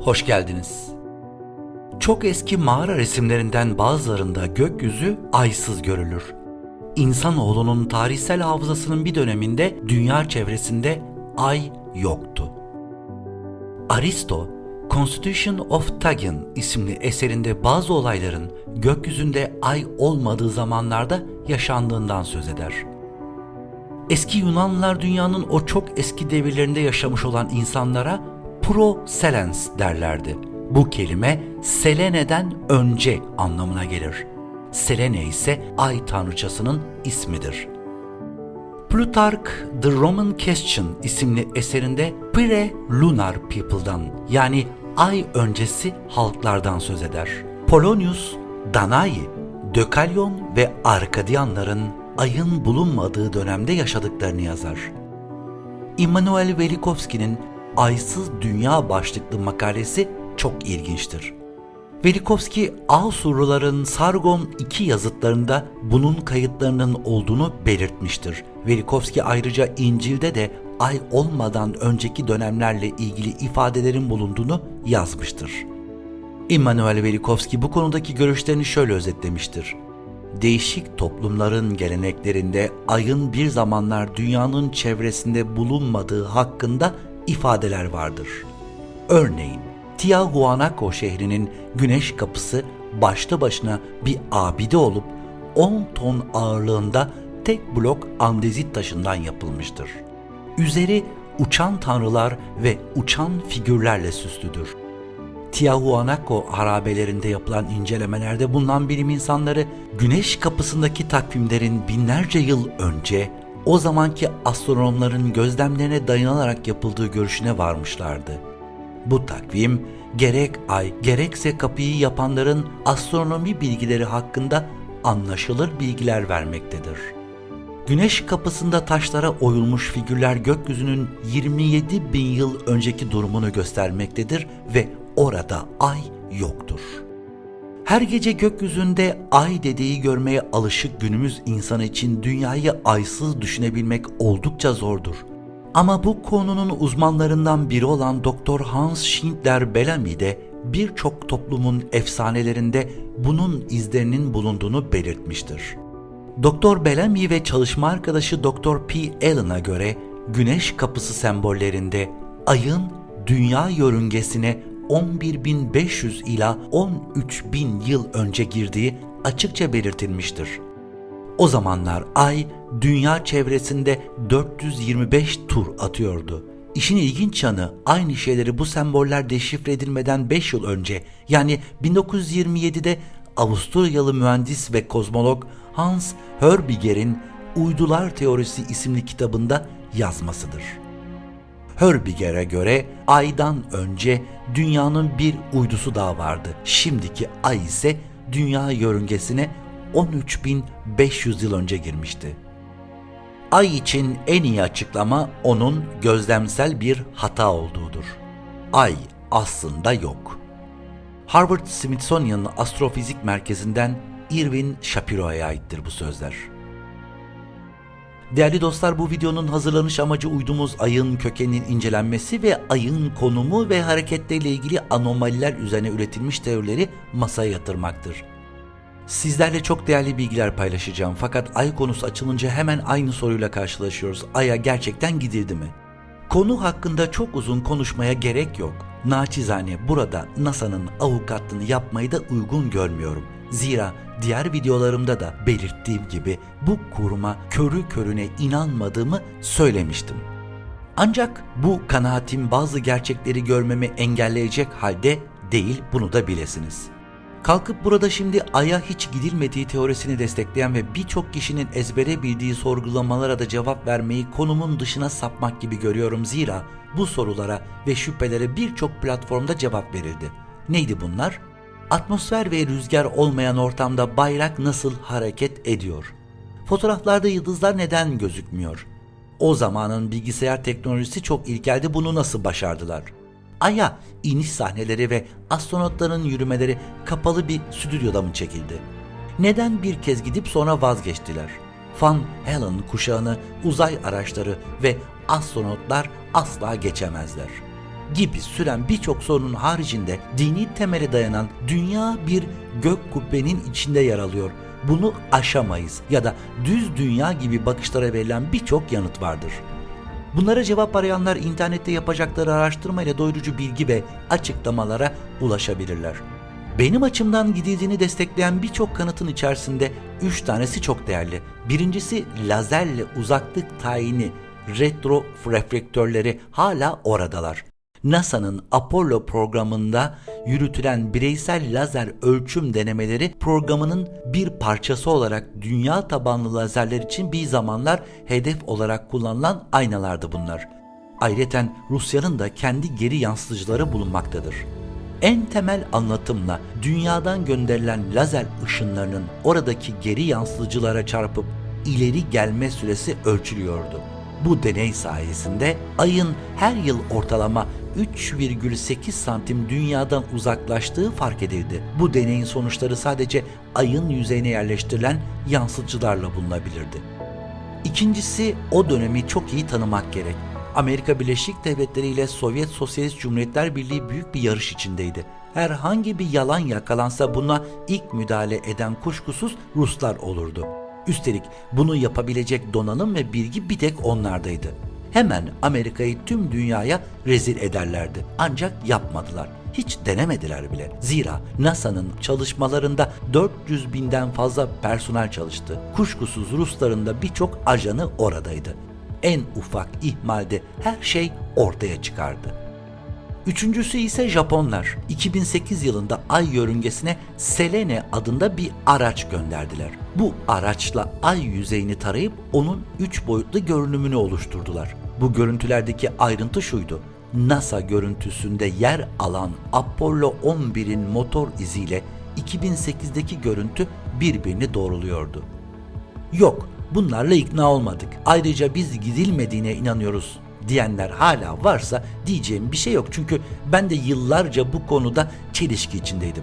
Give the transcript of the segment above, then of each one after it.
hoş geldiniz. Çok eski mağara resimlerinden bazılarında gökyüzü aysız görülür. İnsanoğlunun tarihsel hafızasının bir döneminde dünya çevresinde ay yoktu. Aristo, Constitution of Tagin isimli eserinde bazı olayların gökyüzünde ay olmadığı zamanlarda yaşandığından söz eder. Eski Yunanlılar dünyanın o çok eski devirlerinde yaşamış olan insanlara pro-selens derlerdi. Bu kelime Selene'den önce anlamına gelir. Selene ise ay tanrıçasının ismidir. Plutarch The Roman Question isimli eserinde pre-lunar people'dan yani ay öncesi halklardan söz eder. Polonius, Danayi, Dökalyon ve Arkadiyanların ayın bulunmadığı dönemde yaşadıklarını yazar. Immanuel Velikovski'nin Aysız Dünya başlıklı makalesi çok ilginçtir. Velikovski, Asurluların Sargon 2 yazıtlarında bunun kayıtlarının olduğunu belirtmiştir. Velikovski ayrıca İncil'de de ay olmadan önceki dönemlerle ilgili ifadelerin bulunduğunu yazmıştır. Immanuel Velikovski bu konudaki görüşlerini şöyle özetlemiştir. Değişik toplumların geleneklerinde ayın bir zamanlar dünyanın çevresinde bulunmadığı hakkında ifadeler vardır. Örneğin Tiahuanaco şehrinin güneş kapısı başlı başına bir abide olup 10 ton ağırlığında tek blok andezit taşından yapılmıştır. Üzeri uçan tanrılar ve uçan figürlerle süslüdür. Tiahuanaco harabelerinde yapılan incelemelerde bulunan bilim insanları güneş kapısındaki takvimlerin binlerce yıl önce o zamanki astronomların gözlemlerine dayanarak yapıldığı görüşüne varmışlardı. Bu takvim gerek ay gerekse kapıyı yapanların astronomi bilgileri hakkında anlaşılır bilgiler vermektedir. Güneş kapısında taşlara oyulmuş figürler gökyüzünün 27 bin yıl önceki durumunu göstermektedir ve orada ay yoktur. Her gece gökyüzünde ay dediği görmeye alışık günümüz insanı için dünyayı aysız düşünebilmek oldukça zordur. Ama bu konunun uzmanlarından biri olan Dr. Hans Schindler Bellamy de birçok toplumun efsanelerinde bunun izlerinin bulunduğunu belirtmiştir. Dr. Bellamy ve çalışma arkadaşı Dr. P. Allen'a göre güneş kapısı sembollerinde ayın dünya yörüngesine 11.500 ila 13.000 yıl önce girdiği açıkça belirtilmiştir. O zamanlar ay dünya çevresinde 425 tur atıyordu. İşin ilginç yanı aynı şeyleri bu semboller deşifre edilmeden 5 yıl önce yani 1927'de Avusturyalı mühendis ve kozmolog Hans Hörbiger'in Uydular Teorisi isimli kitabında yazmasıdır. Hörbiger'e göre aydan önce dünyanın bir uydusu daha vardı. Şimdiki ay ise dünya yörüngesine 13.500 yıl önce girmişti. Ay için en iyi açıklama onun gözlemsel bir hata olduğudur. Ay aslında yok. Harvard Smithsonian Astrofizik Merkezi'nden Irwin Shapiro'ya aittir bu sözler. Değerli dostlar bu videonun hazırlanış amacı uydumuz ayın kökeninin incelenmesi ve ayın konumu ve hareketleriyle ilgili anomaliler üzerine üretilmiş teorileri masaya yatırmaktır. Sizlerle çok değerli bilgiler paylaşacağım fakat ay konusu açılınca hemen aynı soruyla karşılaşıyoruz. Ay'a gerçekten gidildi mi? Konu hakkında çok uzun konuşmaya gerek yok. Naçizane burada NASA'nın avukatlığını yapmayı da uygun görmüyorum. Zira diğer videolarımda da belirttiğim gibi bu kuruma körü körüne inanmadığımı söylemiştim. Ancak bu kanaatim bazı gerçekleri görmemi engelleyecek halde değil bunu da bilesiniz. Kalkıp burada şimdi Ay'a hiç gidilmediği teorisini destekleyen ve birçok kişinin ezbere bildiği sorgulamalara da cevap vermeyi konumun dışına sapmak gibi görüyorum zira bu sorulara ve şüphelere birçok platformda cevap verildi. Neydi bunlar? Atmosfer ve rüzgar olmayan ortamda bayrak nasıl hareket ediyor? Fotoğraflarda yıldızlar neden gözükmüyor? O zamanın bilgisayar teknolojisi çok ilkeldi bunu nasıl başardılar? Ay'a iniş sahneleri ve astronotların yürümeleri kapalı bir stüdyoda mı çekildi? Neden bir kez gidip sonra vazgeçtiler? Van Halen kuşağını uzay araçları ve astronotlar asla geçemezler. Gibi süren birçok sorunun haricinde dini temeli dayanan dünya bir gök kubbenin içinde yer alıyor. Bunu aşamayız ya da düz dünya gibi bakışlara verilen birçok yanıt vardır. Bunlara cevap arayanlar internette yapacakları araştırmayla doyurucu bilgi ve açıklamalara ulaşabilirler. Benim açımdan gidildiğini destekleyen birçok kanıtın içerisinde 3 tanesi çok değerli. Birincisi lazerle uzaklık tayini retro reflektörleri hala oradalar. NASA'nın Apollo programında yürütülen bireysel lazer ölçüm denemeleri programının bir parçası olarak dünya tabanlı lazerler için bir zamanlar hedef olarak kullanılan aynalardı bunlar. Ayrıca Rusya'nın da kendi geri yansıtıcıları bulunmaktadır. En temel anlatımla dünyadan gönderilen lazer ışınlarının oradaki geri yansıtıcılara çarpıp ileri gelme süresi ölçülüyordu. Bu deney sayesinde ayın her yıl ortalama 3,8 santim dünyadan uzaklaştığı fark edildi. Bu deneyin sonuçları sadece ayın yüzeyine yerleştirilen yansıtıcılarla bulunabilirdi. İkincisi o dönemi çok iyi tanımak gerek. Amerika Birleşik Devletleri ile Sovyet Sosyalist Cumhuriyetler Birliği büyük bir yarış içindeydi. Herhangi bir yalan yakalansa buna ilk müdahale eden kuşkusuz Ruslar olurdu. Üstelik bunu yapabilecek donanım ve bilgi bir tek onlardaydı. Hemen Amerika'yı tüm dünyaya rezil ederlerdi. Ancak yapmadılar. Hiç denemediler bile. Zira NASA'nın çalışmalarında 400 binden fazla personel çalıştı. Kuşkusuz Rusların da birçok ajanı oradaydı. En ufak ihmalde her şey ortaya çıkardı. Üçüncüsü ise Japonlar. 2008 yılında Ay yörüngesine Selene adında bir araç gönderdiler. Bu araçla Ay yüzeyini tarayıp onun üç boyutlu görünümünü oluşturdular. Bu görüntülerdeki ayrıntı şuydu. NASA görüntüsünde yer alan Apollo 11'in motor iziyle 2008'deki görüntü birbirini doğruluyordu. Yok, bunlarla ikna olmadık. Ayrıca biz gidilmediğine inanıyoruz diyenler hala varsa diyeceğim bir şey yok. Çünkü ben de yıllarca bu konuda çelişki içindeydim.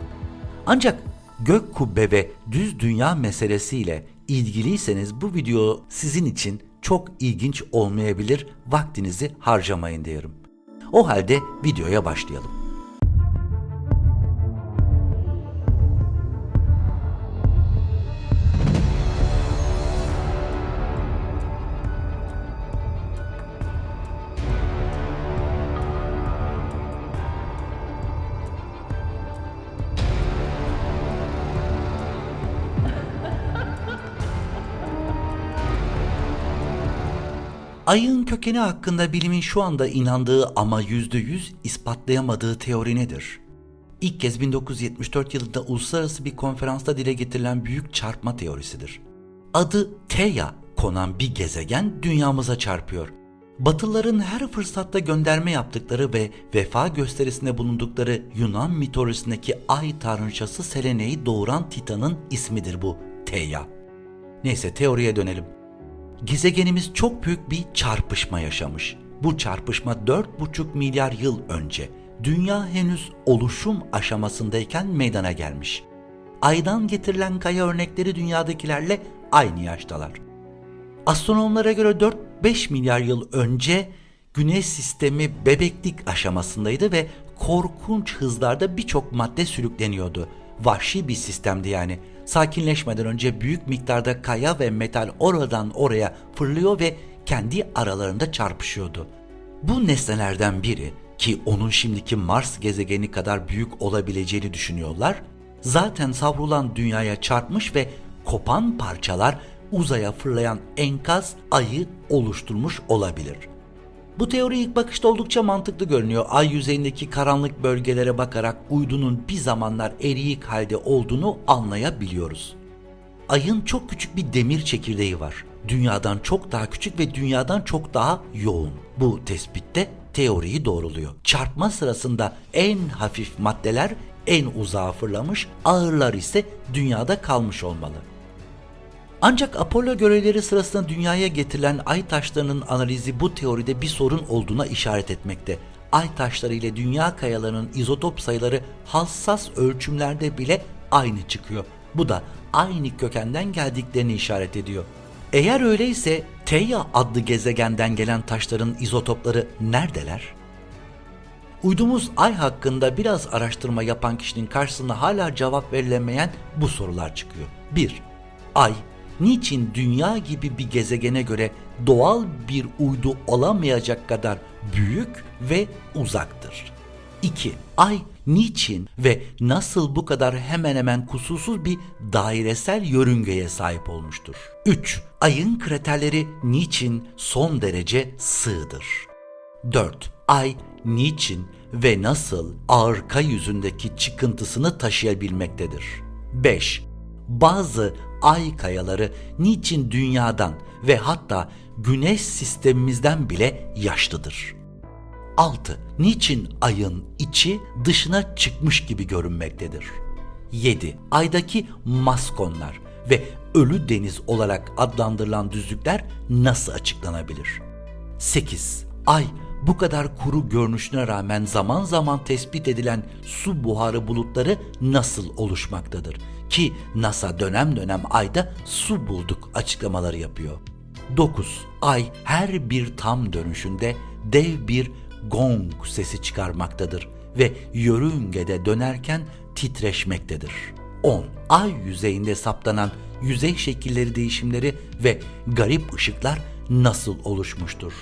Ancak gök kubbe ve düz dünya meselesiyle ilgiliyseniz bu video sizin için çok ilginç olmayabilir. Vaktinizi harcamayın diyorum. O halde videoya başlayalım. Ayın kökeni hakkında bilimin şu anda inandığı ama %100 ispatlayamadığı teori nedir? İlk kez 1974 yılında uluslararası bir konferansta dile getirilen büyük çarpma teorisidir. Adı Theia konan bir gezegen dünyamıza çarpıyor. Batılıların her fırsatta gönderme yaptıkları ve vefa gösterisinde bulundukları Yunan mitolojisindeki ay tanrıçası Selene'yi doğuran Titan'ın ismidir bu Theia. Neyse teoriye dönelim. Gezegenimiz çok büyük bir çarpışma yaşamış. Bu çarpışma 4,5 milyar yıl önce dünya henüz oluşum aşamasındayken meydana gelmiş. Aydan getirilen kaya örnekleri dünyadakilerle aynı yaştalar. Astronomlara göre 4-5 milyar yıl önce Güneş sistemi bebeklik aşamasındaydı ve korkunç hızlarda birçok madde sürükleniyordu. Vahşi bir sistemdi yani. Sakinleşmeden önce büyük miktarda kaya ve metal oradan oraya fırlıyor ve kendi aralarında çarpışıyordu. Bu nesnelerden biri ki onun şimdiki Mars gezegeni kadar büyük olabileceğini düşünüyorlar, zaten savrulan dünyaya çarpmış ve kopan parçalar uzaya fırlayan enkaz ayı oluşturmuş olabilir. Bu teori ilk bakışta oldukça mantıklı görünüyor. Ay yüzeyindeki karanlık bölgelere bakarak uydunun bir zamanlar eriyik halde olduğunu anlayabiliyoruz. Ayın çok küçük bir demir çekirdeği var. Dünyadan çok daha küçük ve dünyadan çok daha yoğun. Bu tespitte teoriyi doğruluyor. Çarpma sırasında en hafif maddeler en uzağa fırlamış, ağırlar ise dünyada kalmış olmalı. Ancak Apollo görevleri sırasında dünyaya getirilen ay taşlarının analizi bu teoride bir sorun olduğuna işaret etmekte. Ay taşları ile dünya kayalarının izotop sayıları hassas ölçümlerde bile aynı çıkıyor. Bu da aynı kökenden geldiklerini işaret ediyor. Eğer öyleyse Theia adlı gezegenden gelen taşların izotopları neredeler? Uydumuz ay hakkında biraz araştırma yapan kişinin karşısına hala cevap verilemeyen bu sorular çıkıyor. 1. Ay niçin dünya gibi bir gezegene göre doğal bir uydu olamayacak kadar büyük ve uzaktır? 2. Ay niçin ve nasıl bu kadar hemen hemen kusursuz bir dairesel yörüngeye sahip olmuştur? 3. Ayın kraterleri niçin son derece sığdır? 4. Ay niçin ve nasıl arka yüzündeki çıkıntısını taşıyabilmektedir? 5. Bazı ay kayaları niçin dünyadan ve hatta güneş sistemimizden bile yaşlıdır? 6. Niçin ayın içi dışına çıkmış gibi görünmektedir? 7. Aydaki maskonlar ve ölü deniz olarak adlandırılan düzlükler nasıl açıklanabilir? 8. Ay bu kadar kuru görünüşüne rağmen zaman zaman tespit edilen su buharı bulutları nasıl oluşmaktadır? Ki NASA dönem dönem ayda su bulduk açıklamaları yapıyor. 9. Ay her bir tam dönüşünde dev bir gong sesi çıkarmaktadır ve yörüngede dönerken titreşmektedir. 10. Ay yüzeyinde saptanan yüzey şekilleri değişimleri ve garip ışıklar nasıl oluşmuştur?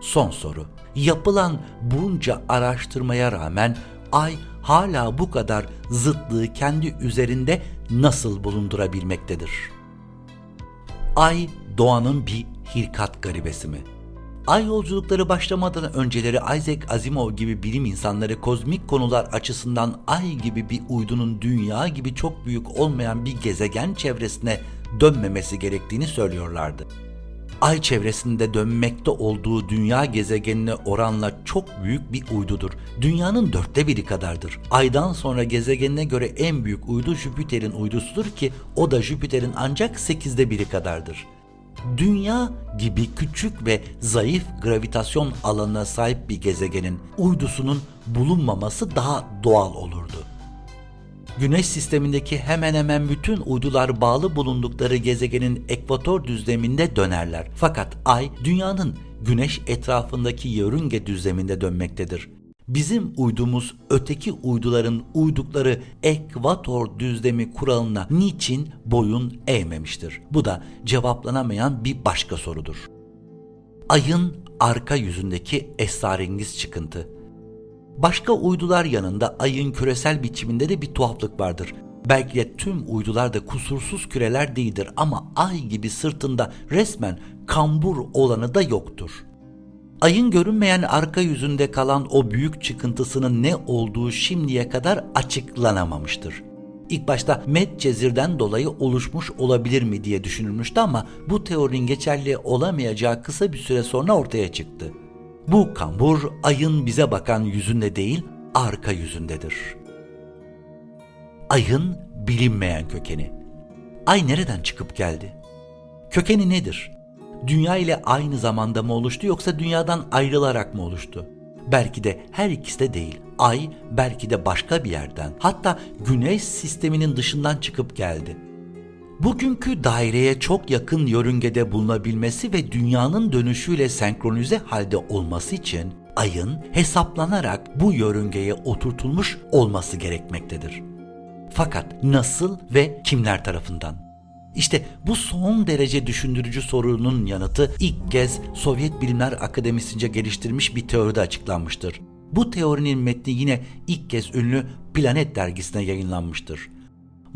Son soru. Yapılan bunca araştırmaya rağmen ay hala bu kadar zıtlığı kendi üzerinde nasıl bulundurabilmektedir? Ay doğanın bir hilkat garibesi mi? Ay yolculukları başlamadan önceleri Isaac Asimov gibi bilim insanları kozmik konular açısından Ay gibi bir uydunun dünya gibi çok büyük olmayan bir gezegen çevresine dönmemesi gerektiğini söylüyorlardı. Ay çevresinde dönmekte olduğu dünya gezegenine oranla çok büyük bir uydudur. Dünyanın dörtte biri kadardır. Aydan sonra gezegenine göre en büyük uydu Jüpiter'in uydusudur ki o da Jüpiter'in ancak sekizde biri kadardır. Dünya gibi küçük ve zayıf gravitasyon alanına sahip bir gezegenin uydusunun bulunmaması daha doğal olurdu. Güneş sistemindeki hemen hemen bütün uydular bağlı bulundukları gezegenin ekvator düzleminde dönerler. Fakat Ay dünyanın güneş etrafındaki yörünge düzleminde dönmektedir. Bizim uydumuz öteki uyduların uydukları ekvator düzlemi kuralına niçin boyun eğmemiştir? Bu da cevaplanamayan bir başka sorudur. Ayın arka yüzündeki esrarengiz çıkıntı. Başka uydular yanında ayın küresel biçiminde de bir tuhaflık vardır. Belki de tüm uydular da kusursuz küreler değildir ama ay gibi sırtında resmen kambur olanı da yoktur. Ayın görünmeyen arka yüzünde kalan o büyük çıkıntısının ne olduğu şimdiye kadar açıklanamamıştır. İlk başta Medcezir'den dolayı oluşmuş olabilir mi diye düşünülmüştü ama bu teorinin geçerli olamayacağı kısa bir süre sonra ortaya çıktı. Bu kambur ayın bize bakan yüzünde değil, arka yüzündedir. Ayın bilinmeyen kökeni. Ay nereden çıkıp geldi? Kökeni nedir? Dünya ile aynı zamanda mı oluştu yoksa dünyadan ayrılarak mı oluştu? Belki de her ikisi de değil. Ay belki de başka bir yerden, hatta güneş sisteminin dışından çıkıp geldi. Bugünkü daireye çok yakın yörüngede bulunabilmesi ve dünyanın dönüşüyle senkronize halde olması için ayın hesaplanarak bu yörüngeye oturtulmuş olması gerekmektedir. Fakat nasıl ve kimler tarafından? İşte bu son derece düşündürücü sorunun yanıtı ilk kez Sovyet Bilimler Akademisi'nce geliştirilmiş bir teoride açıklanmıştır. Bu teorinin metni yine ilk kez ünlü Planet dergisine yayınlanmıştır.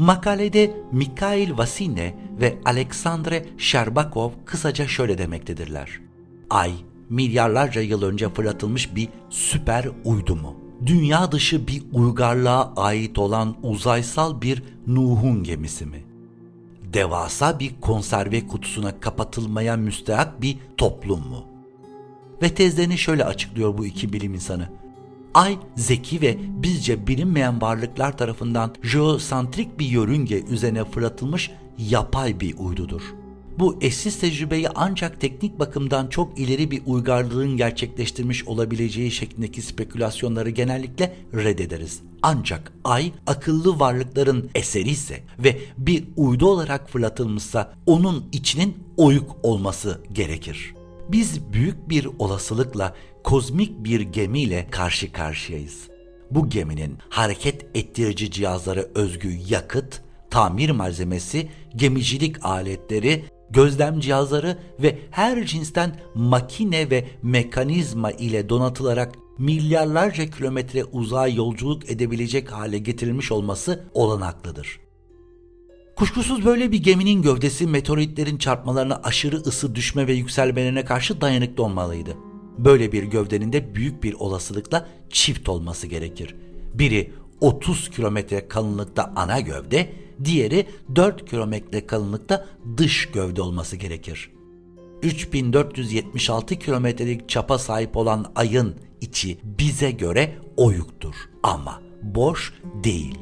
Makalede Mikhail Vasine ve Alexandre Sherbakov kısaca şöyle demektedirler. Ay, milyarlarca yıl önce fırlatılmış bir süper uydu mu? Dünya dışı bir uygarlığa ait olan uzaysal bir Nuh'un gemisi mi? Devasa bir konserve kutusuna kapatılmaya müstehak bir toplum mu? Ve tezlerini şöyle açıklıyor bu iki bilim insanı. Ay zeki ve bizce bilinmeyen varlıklar tarafından jeosantrik bir yörünge üzerine fırlatılmış yapay bir uydudur. Bu eşsiz tecrübeyi ancak teknik bakımdan çok ileri bir uygarlığın gerçekleştirmiş olabileceği şeklindeki spekülasyonları genellikle reddederiz. Ancak ay akıllı varlıkların eseri ise ve bir uydu olarak fırlatılmışsa onun içinin oyuk olması gerekir. Biz büyük bir olasılıkla kozmik bir gemiyle karşı karşıyayız. Bu geminin hareket ettirici cihazlara özgü yakıt, tamir malzemesi, gemicilik aletleri, gözlem cihazları ve her cinsten makine ve mekanizma ile donatılarak milyarlarca kilometre uzağa yolculuk edebilecek hale getirilmiş olması olanaklıdır. Kuşkusuz böyle bir geminin gövdesi meteoritlerin çarpmalarına aşırı ısı düşme ve yükselmelerine karşı dayanıklı olmalıydı. Böyle bir gövdenin de büyük bir olasılıkla çift olması gerekir. Biri 30 kilometre kalınlıkta ana gövde, diğeri 4 kilometre kalınlıkta dış gövde olması gerekir. 3476 kilometrelik çapa sahip olan ayın içi bize göre oyuktur ama boş değil.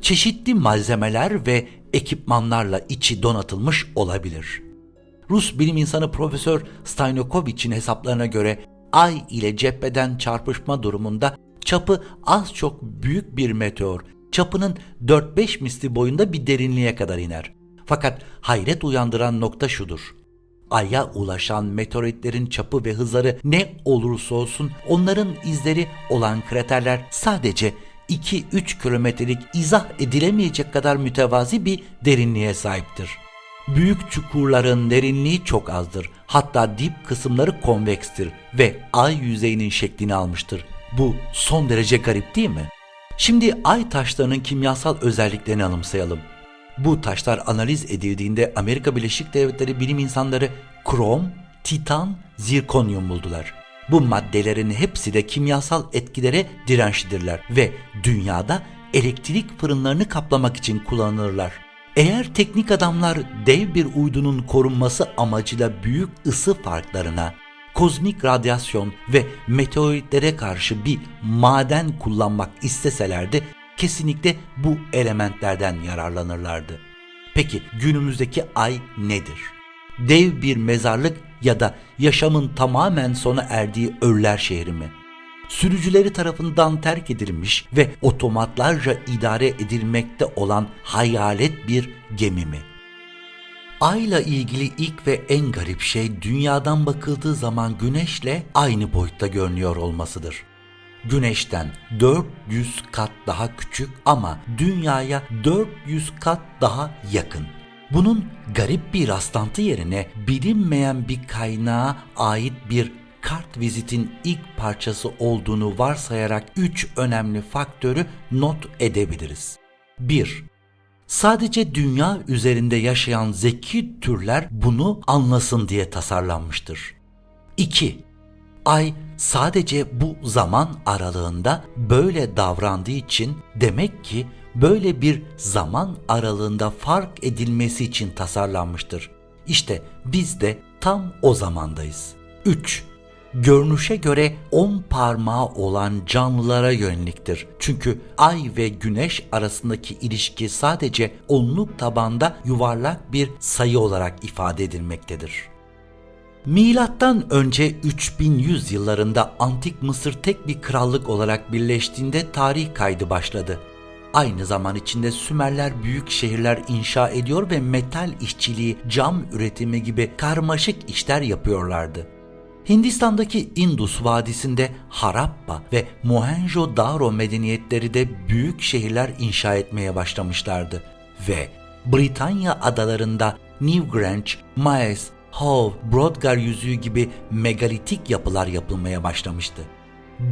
Çeşitli malzemeler ve ekipmanlarla içi donatılmış olabilir. Rus bilim insanı Profesör Steinkovich'in hesaplarına göre Ay ile cepheden çarpışma durumunda çapı az çok büyük bir meteor, çapının 4-5 misli boyunda bir derinliğe kadar iner. Fakat hayret uyandıran nokta şudur. Ay'a ulaşan meteoritlerin çapı ve hızları ne olursa olsun onların izleri olan kraterler sadece 2-3 kilometrelik izah edilemeyecek kadar mütevazi bir derinliğe sahiptir. Büyük çukurların derinliği çok azdır. Hatta dip kısımları konvekstir ve ay yüzeyinin şeklini almıştır. Bu son derece garip değil mi? Şimdi ay taşlarının kimyasal özelliklerini anımsayalım. Bu taşlar analiz edildiğinde Amerika Birleşik Devletleri bilim insanları krom, titan, zirkonyum buldular. Bu maddelerin hepsi de kimyasal etkilere dirençlidirler ve dünyada elektrik fırınlarını kaplamak için kullanılırlar. Eğer teknik adamlar dev bir uydunun korunması amacıyla büyük ısı farklarına, kozmik radyasyon ve meteoritlere karşı bir maden kullanmak isteselerdi kesinlikle bu elementlerden yararlanırlardı. Peki günümüzdeki ay nedir? Dev bir mezarlık ya da yaşamın tamamen sona erdiği ölüler şehri mi? Sürücüleri tarafından terk edilmiş ve otomatlarca idare edilmekte olan hayalet bir gemi mi? Ayla ilgili ilk ve en garip şey dünyadan bakıldığı zaman güneşle aynı boyutta görünüyor olmasıdır. Güneşten 400 kat daha küçük ama dünyaya 400 kat daha yakın. Bunun garip bir rastlantı yerine bilinmeyen bir kaynağa ait bir kart vizitin ilk parçası olduğunu varsayarak 3 önemli faktörü not edebiliriz. 1. Sadece dünya üzerinde yaşayan zeki türler bunu anlasın diye tasarlanmıştır. 2. Ay sadece bu zaman aralığında böyle davrandığı için demek ki böyle bir zaman aralığında fark edilmesi için tasarlanmıştır. İşte biz de tam o zamandayız. 3. Görünüşe göre 10 parmağı olan canlılara yöneliktir. Çünkü ay ve güneş arasındaki ilişki sadece onluk tabanda yuvarlak bir sayı olarak ifade edilmektedir. Milattan önce 3100 yıllarında Antik Mısır tek bir krallık olarak birleştiğinde tarih kaydı başladı. Aynı zaman içinde Sümerler büyük şehirler inşa ediyor ve metal işçiliği, cam üretimi gibi karmaşık işler yapıyorlardı. Hindistan'daki Indus Vadisi'nde Harappa ve Mohenjo-Daro medeniyetleri de büyük şehirler inşa etmeye başlamışlardı ve Britanya adalarında Newgrange, Maes, Hove, Brodgar yüzüğü gibi megalitik yapılar yapılmaya başlamıştı.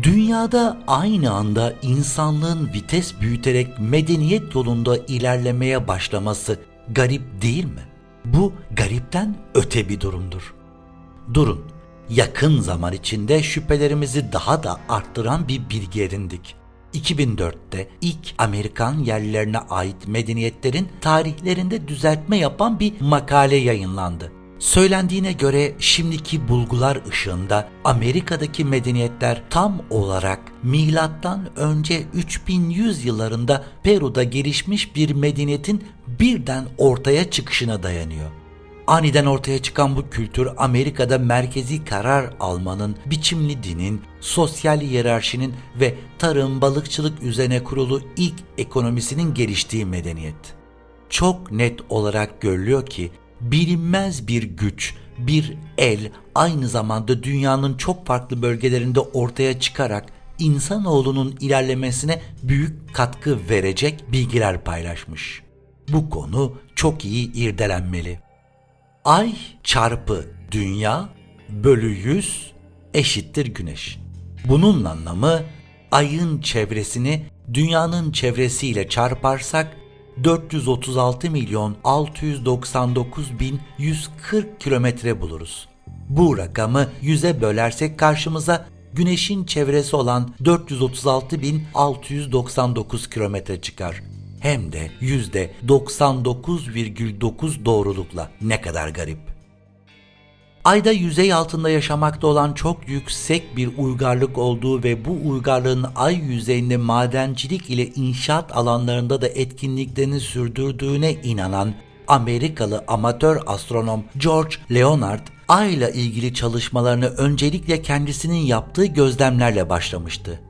Dünyada aynı anda insanlığın vites büyüterek medeniyet yolunda ilerlemeye başlaması garip değil mi? Bu garipten öte bir durumdur. Durun, yakın zaman içinde şüphelerimizi daha da arttıran bir bilgi edindik. 2004'te ilk Amerikan yerlilerine ait medeniyetlerin tarihlerinde düzeltme yapan bir makale yayınlandı. Söylendiğine göre şimdiki bulgular ışığında Amerika'daki medeniyetler tam olarak milattan önce 3100 yıllarında Peru'da gelişmiş bir medeniyetin birden ortaya çıkışına dayanıyor. Aniden ortaya çıkan bu kültür Amerika'da merkezi karar almanın, biçimli dinin, sosyal hiyerarşinin ve tarım balıkçılık üzerine kurulu ilk ekonomisinin geliştiği medeniyet. Çok net olarak görülüyor ki bilinmez bir güç bir el aynı zamanda dünyanın çok farklı bölgelerinde ortaya çıkarak insanoğlunun ilerlemesine büyük katkı verecek bilgiler paylaşmış. Bu konu çok iyi irdelenmeli. Ay çarpı dünya bölü 100 eşittir güneş. Bunun anlamı ayın çevresini dünyanın çevresiyle çarparsak 436 milyon 699 bin 140 kilometre buluruz. Bu rakamı 100'e bölersek karşımıza Güneş'in çevresi olan 436 bin 699 kilometre çıkar. Hem de yüzde 99,9 doğrulukla. Ne kadar garip. Ayda yüzey altında yaşamakta olan çok yüksek bir uygarlık olduğu ve bu uygarlığın ay yüzeyinde madencilik ile inşaat alanlarında da etkinliklerini sürdürdüğüne inanan Amerikalı amatör astronom George Leonard, Ay ile ilgili çalışmalarını öncelikle kendisinin yaptığı gözlemlerle başlamıştı.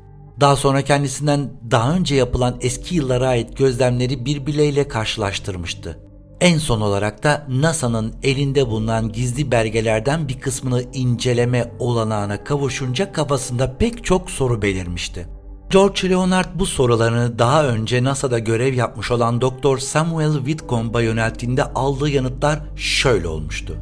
Daha sonra kendisinden daha önce yapılan eski yıllara ait gözlemleri birbirleriyle karşılaştırmıştı. En son olarak da NASA'nın elinde bulunan gizli belgelerden bir kısmını inceleme olanağına kavuşunca kafasında pek çok soru belirmişti. George Leonard bu sorularını daha önce NASA'da görev yapmış olan Dr. Samuel Whitcomb'a yönelttiğinde aldığı yanıtlar şöyle olmuştu.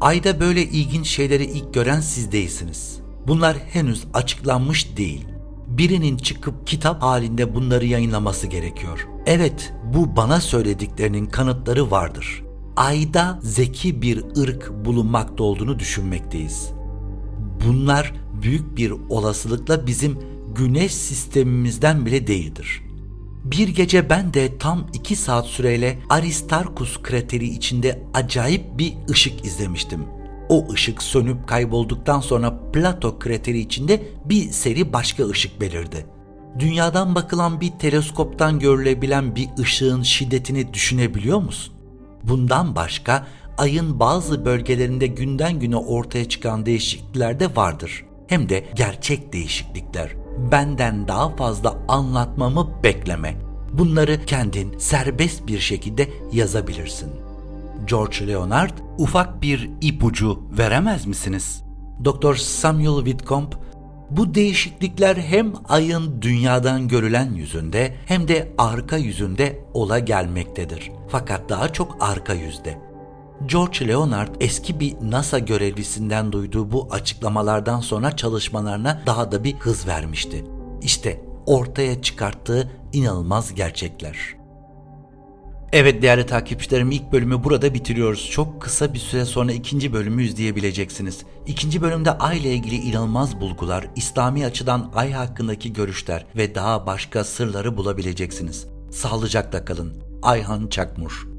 Ayda böyle ilginç şeyleri ilk gören siz değilsiniz. Bunlar henüz açıklanmış değil. Birinin çıkıp kitap halinde bunları yayınlaması gerekiyor. Evet, bu bana söylediklerinin kanıtları vardır. Ayda zeki bir ırk bulunmakta olduğunu düşünmekteyiz. Bunlar büyük bir olasılıkla bizim güneş sistemimizden bile değildir. Bir gece ben de tam iki saat süreyle Aristarkus krateri içinde acayip bir ışık izlemiştim. O ışık sönüp kaybolduktan sonra Plato krateri içinde bir seri başka ışık belirdi. Dünyadan bakılan bir teleskoptan görülebilen bir ışığın şiddetini düşünebiliyor musun? Bundan başka ayın bazı bölgelerinde günden güne ortaya çıkan değişiklikler de vardır. Hem de gerçek değişiklikler. Benden daha fazla anlatmamı bekleme. Bunları kendin serbest bir şekilde yazabilirsin. George Leonard ufak bir ipucu veremez misiniz? Dr. Samuel Whitcomb bu değişiklikler hem ayın dünyadan görülen yüzünde hem de arka yüzünde ola gelmektedir. Fakat daha çok arka yüzde. George Leonard eski bir NASA görevlisinden duyduğu bu açıklamalardan sonra çalışmalarına daha da bir hız vermişti. İşte ortaya çıkarttığı inanılmaz gerçekler. Evet değerli takipçilerim ilk bölümü burada bitiriyoruz. Çok kısa bir süre sonra ikinci bölümü izleyebileceksiniz. İkinci bölümde ay ile ilgili inanılmaz bulgular, İslami açıdan ay hakkındaki görüşler ve daha başka sırları bulabileceksiniz. Sağlıcakla kalın. Ayhan Çakmur